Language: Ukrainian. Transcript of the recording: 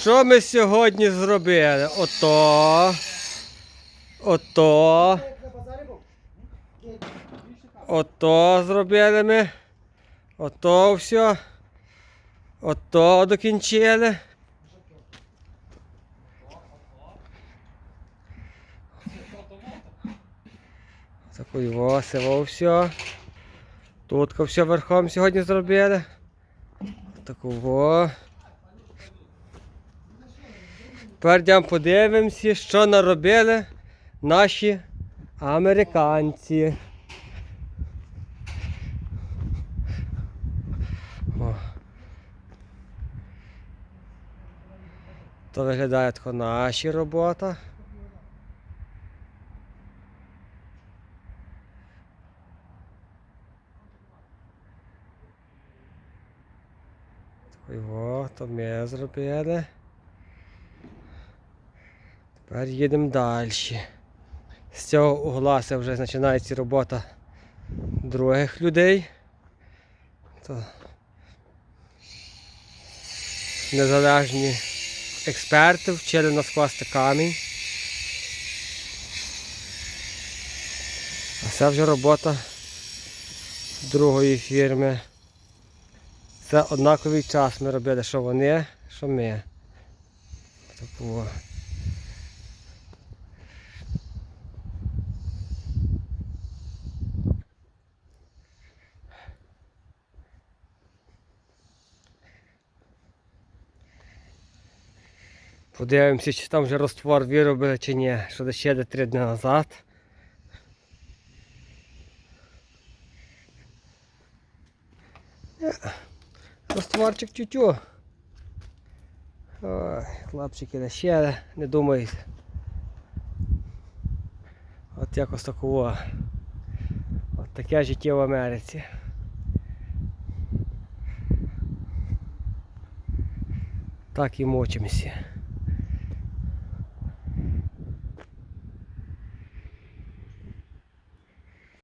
Що ми сьогодні зробили? Ото. Ото. Ото зробили ми. Ото все. Ото докінчили. Такий восиво все. Тут все верхом сьогодні зробили. Таку во. Тепер подивимося, що наробили наші американці. О. То виглядає тако наші робота. Во, то ми зробили. Тепер їдемо далі. З цього угла це вже починається робота других людей. То незалежні експерти вчили нас класти камінь. А це вже робота другої фірми. Це однаковий час ми робили, що вони, що ми. Таку. Подивимося, чи там вже розтвор виробили чи ні, що ще де три дні назад. Е, Розтворчик тютю. Ой, хлопчики, де ще не думають. От якось такого. От таке життя в Америці. Так і мучимося.